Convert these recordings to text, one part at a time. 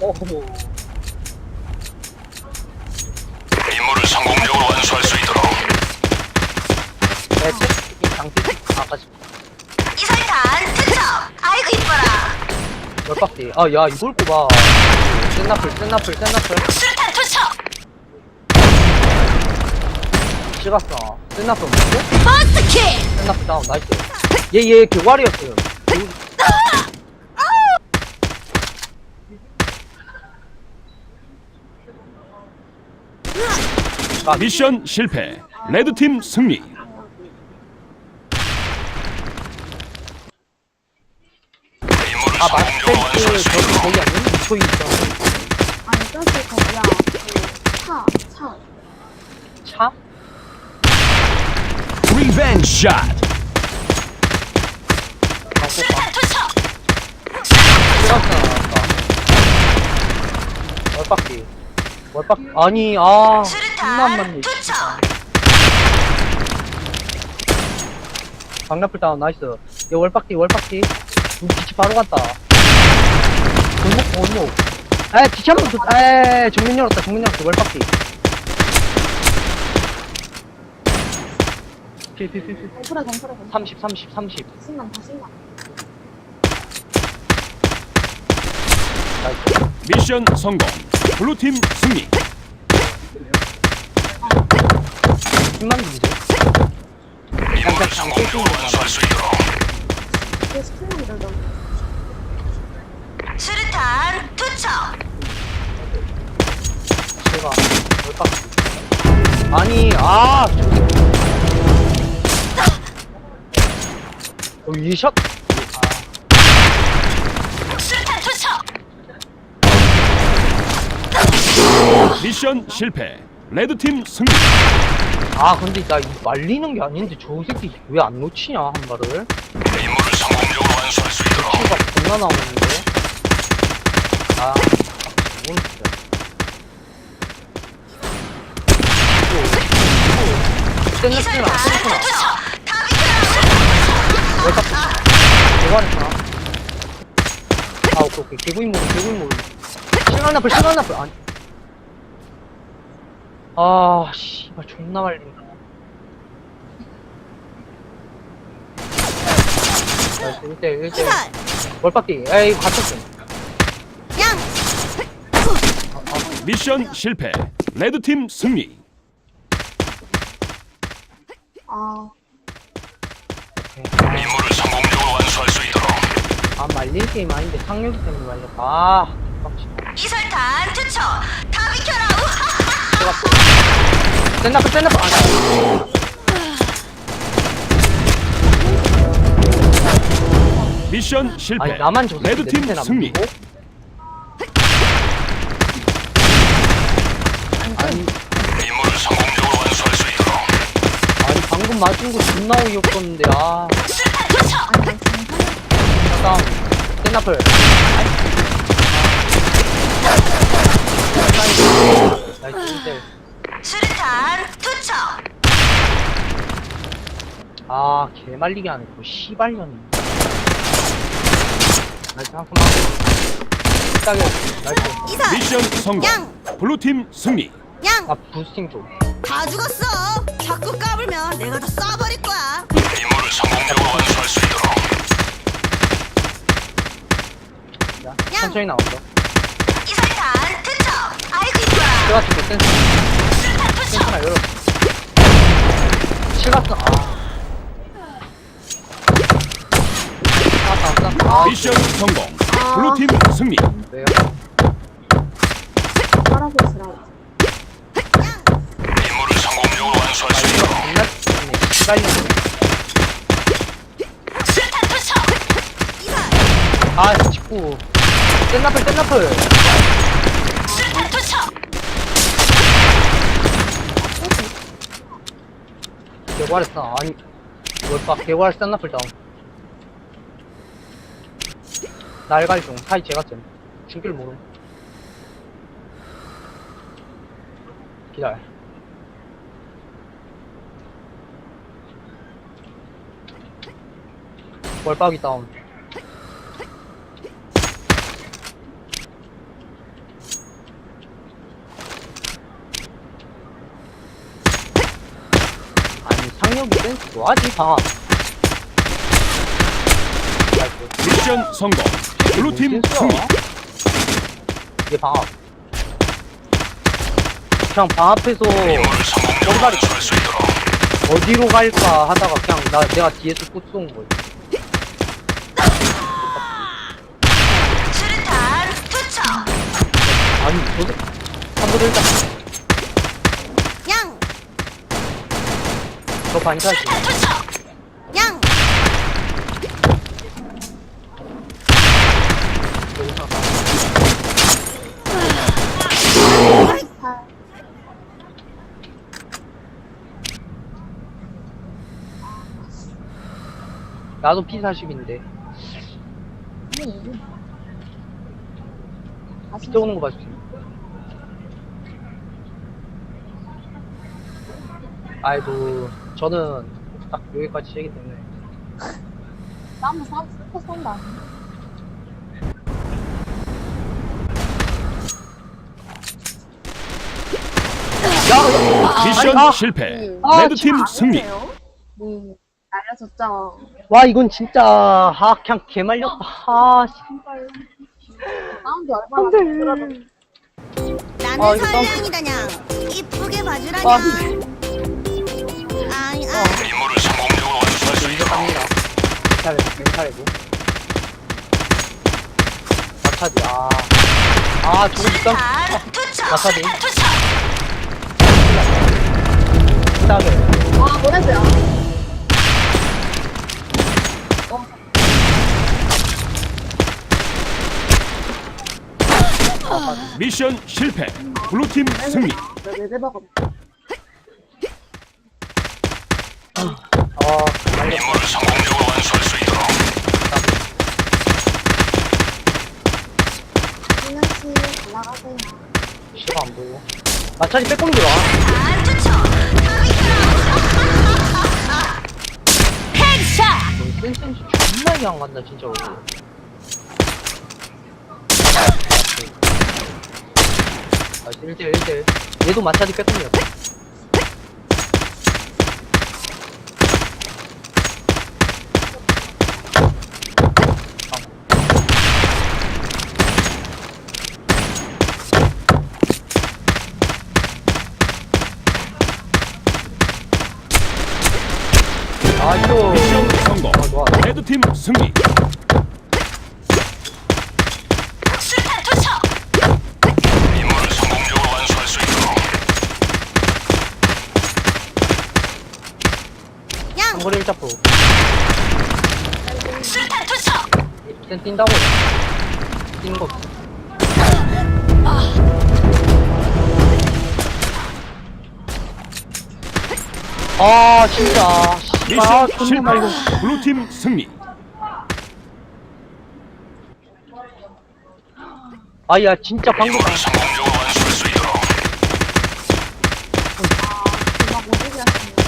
오호. 임무를 성공적으로 완수할 수 있도록 내 채팅이 장비 아까지 이설탄 투척 아이고 이뻐라 열박디. 아, 야, 이걸 꼽아. 센 나플, 센 나플, 센 나플. 수류탄 투척 찍었어. 센 나플 뭐지? 버스트킥 센나플 다운, 나이스. 얘, 얘, 교활이었어요. 미션 실패. 레드팀 승리. 아, 수 저기, 거기 아니야? 저기 있어. 아니 저기 거기야 그 차, 차 차? 리벤지 샷. 수류탄 투척. 월박디. 월박, 아니, 아. 수류 탄 맞네. 투척 강라플 다운, 나이스. 얘 월박디, 월박디. 우리 기치 바로 갔다. 골목, 골목. 에, 기치 한번 더, 에, 정면 열었다, 정면 열었다, 월박디. 필, 필, 필, 필. 덩크래 덩크래 덩크래 30, 30, 30. 신난 다 신난 나이스. 미션 성공. 블루팀 승리. 10만 문제. 스킬만 들던 수류탄 투척 제가 월박디. 아니, 아. 어, 이 샷? 수류탄 투척 미션 실패. 레드팀 승리. 아, 근데 나 이거 말리는 게 아닌데 저 새끼 왜 안 놓치냐, 한 발을? 임무를 성공적으로 완수할 수 있도록 치가 겁나 나오는데. 아, 이건 진짜. 다 비켜라 왜 깎고 대관했구나. 아, 오케이, 오케이. 개구인 모드, 개구인 모드. 시간 나풀, 시간 나풀. 아니. 아, 씨발, 존나 말린다. 나이스, 1대1, 1대1. 이설 월박기, 에이, 갇혔어. 양 미션 실패. 레드팀 승리. 아 임무를 성공적으로 완수할 수 있도록 아, 말릴 게임 아닌데, 상륙이 때문에 말렸다. 아, 빡치. 이설탄 투척 다 비켜라 우하하 들어갔어. 센나프, 센나프. 아, 미션 실패. 아니, 나만 줬어. 레드팀 승리. 임무를 성공적으로 완수할 수 있도록 아니, 방금 맞은 거 존나 어이없었는데, 아. 수류탄 투척 아니 난 지금 사 잠깐. 센나플. 나이스, 1대1. 수류탄 투척 아, 개말리게 하네. 그 씨발년이. 나이스, 한 푼만. 딱이 나이스. 이설 미션 성공. 양! 블루팀 승리. 양! 아, 부스팅 좀. 다 죽었어 자꾸 까불면 내가 다 쏴버릴 거야 임무를 성공적으로 완수할 수 있도록 야, 천천히 나온다. 이설탄 투척 아이고 줄게, 센스. 수류탄 투척 센스나. 실갔어, 아. 아, 나, 나, 아, 미션 성공. 블루팀 승리. 있으라고 임무를 성공적으로 완수할 수 있도록 겁나 아. 센나플, 센나플. 개괄했어. 아니, 뭘봐, 개괄 센나플 다운. 날갈 중, 사이 제가 쯤. 죽길 모름. 기다려. 월박이 다운. 상혁이 센스 좋아하지, 방아. 아이고, 미션 성공. 블루팀 승리. 얘 방아. 그냥 방 앞에서 머리발이 어디로 갈까 하다가 그냥 나 내가 뒤에서 꽂 쏘은 거야. 수류탄 투척 아니, 저도 한번 일단 양 수류탄 투척 양 사. 나도 P40인데. 아니. 다시 피 오는 거 봐주세요. 아이고, 저는 딱 여기까지 시기 때문에. 싸움 싸, 스포 쏜다. 미션 아, 실패. 아, 레드팀 승리. 네, 알려줬죠. 와, 이건 진짜, 아, 그냥 개말렸다. 아, 씨. 사운드 얼마나 나는 아, 이거 선량이다냥 이쁘게 아, 봐주라냥 갑니다. 멘탈해도, 멘탈해도. 마차디, 아. 아, 저거 일단, 투척 비싸게. 아, 보내줘요. 미션 실패. 블루팀 승리. 레드버거. 아, 올라가세요. 시가 안 보여. 마차디 빼꼼 들어와. 센센스 존나 이안 간다, 진짜로. 아, 1대1, 1대1. 얘도 마차디 빼꼼이야. 양 장거리 1잡고. 수류탄 투척 센 뛴다고. 뛰는 거 없어. 아, 진짜. 아, 미션 존나 실패. 말고. 블루팀 승리. 아, 야, 진짜 방금. 임무를 성공적으로 완수할 수 있도록 아, 제가 못 이겼습니다.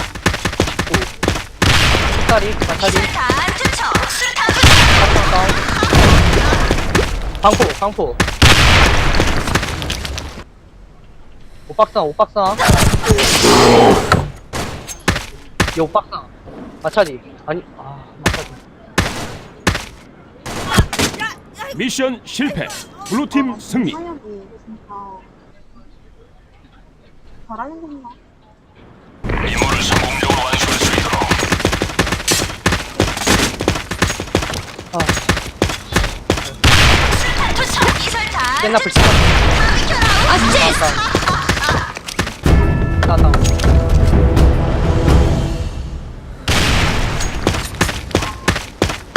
숫 다리, 다운. 방포, 방포. 오박상, 오박상. 이 오박상. 마차리. 아니, 아, 마차리. 미션 실패. 블루팀 승리. 진짜 잘하는 건가? 아, 이설탄 샌나플 투척 진짜. 어시스트 다운.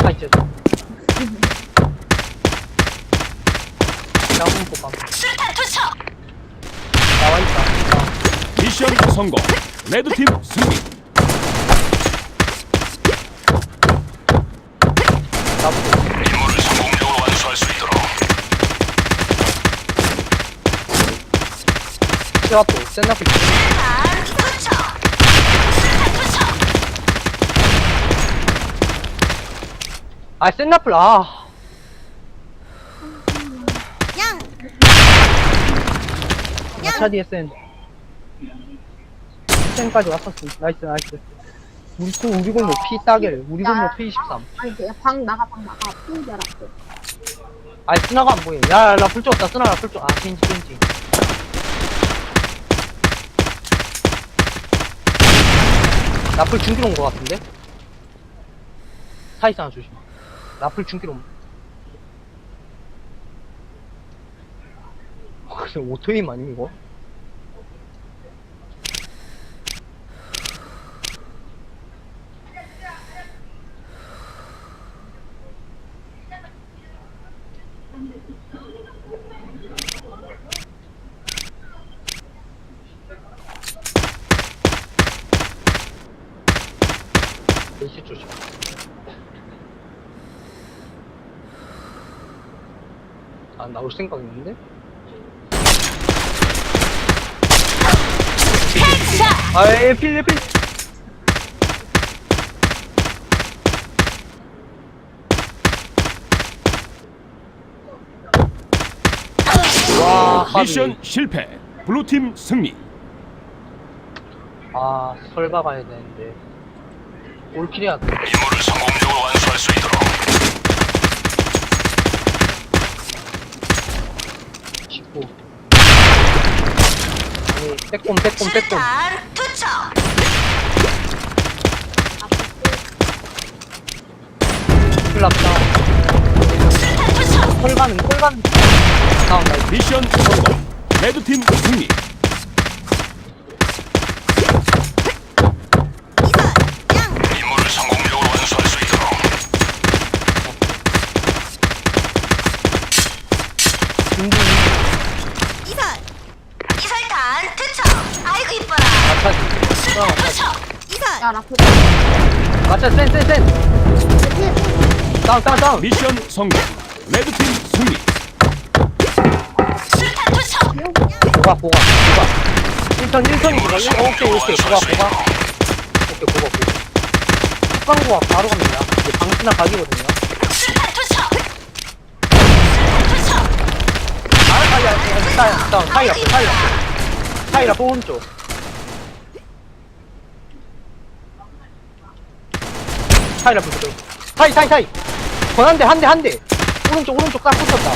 아, 이제. 보방. 수류탄 투척 나와 있다. 미션 성공. 레드 팀 승리. 나보고. 임무를 성공적으로 완수할 수 있도록 시와또 투척 아 샌나플 아. 양. 마차디에 센. 센까지 왔었어. 나이스 나이스 우리 또 우리 골목 피 따길 우리 골목 피 23. 아니 그냥 방 나가 방 나가 피인줄 알았어 아니 스나가 안 보여. 야 없다. 스나 라플 쪽. 아 겐지 겐지. 라플 중길 온거 같은데? 사이스 하나 조심. 라플 중길 온. 어, 근데 오토임 아니 이거? AC 조심. 아, 나올 생각 있는데? 아이, 필, 필. 와. 미션 실패. 블루팀 승리. 아, 설바 가야 되는데. 올킬 해야 돼. 임무를 성공적으로 완수할 수 있도록 19. 아니, 빼꼼, 빼꼼, 빼꼼. 수류탄 투척 큰일 났다. 수류탄 투척 콜 가는, 콜 가는. 나온다. 미션 성공. 레드팀 승리. 마차지. 어. 투척 이선 야 라플 마차지, 센, 센, 센. 다운, 다운, 다운. 미션 성공. 레드팀 승리. 수류탄 투척 보가, 보가, 보가. 1턴, 1턴이구나. 오케이, 오케이. 보가, 보가. 오케이, 보가, 보가. 흑광고가 바로 갑니다. 이제 방치나 각이거든요. 수류탄 투척 수류탄 투척 아, 아니, 아니, 아니, 다운, 다운. 타이 앞에, 타이 앞에. 타이 앞에 오른쪽. 타이 앞에 그대로. 타이, 타이, 타이. 권한 대, 한 대, 한 대. 오른쪽, 오른쪽 딱 붙었다.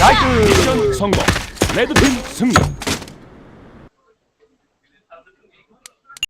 나이스. 미션 성공. 레드팀 승리.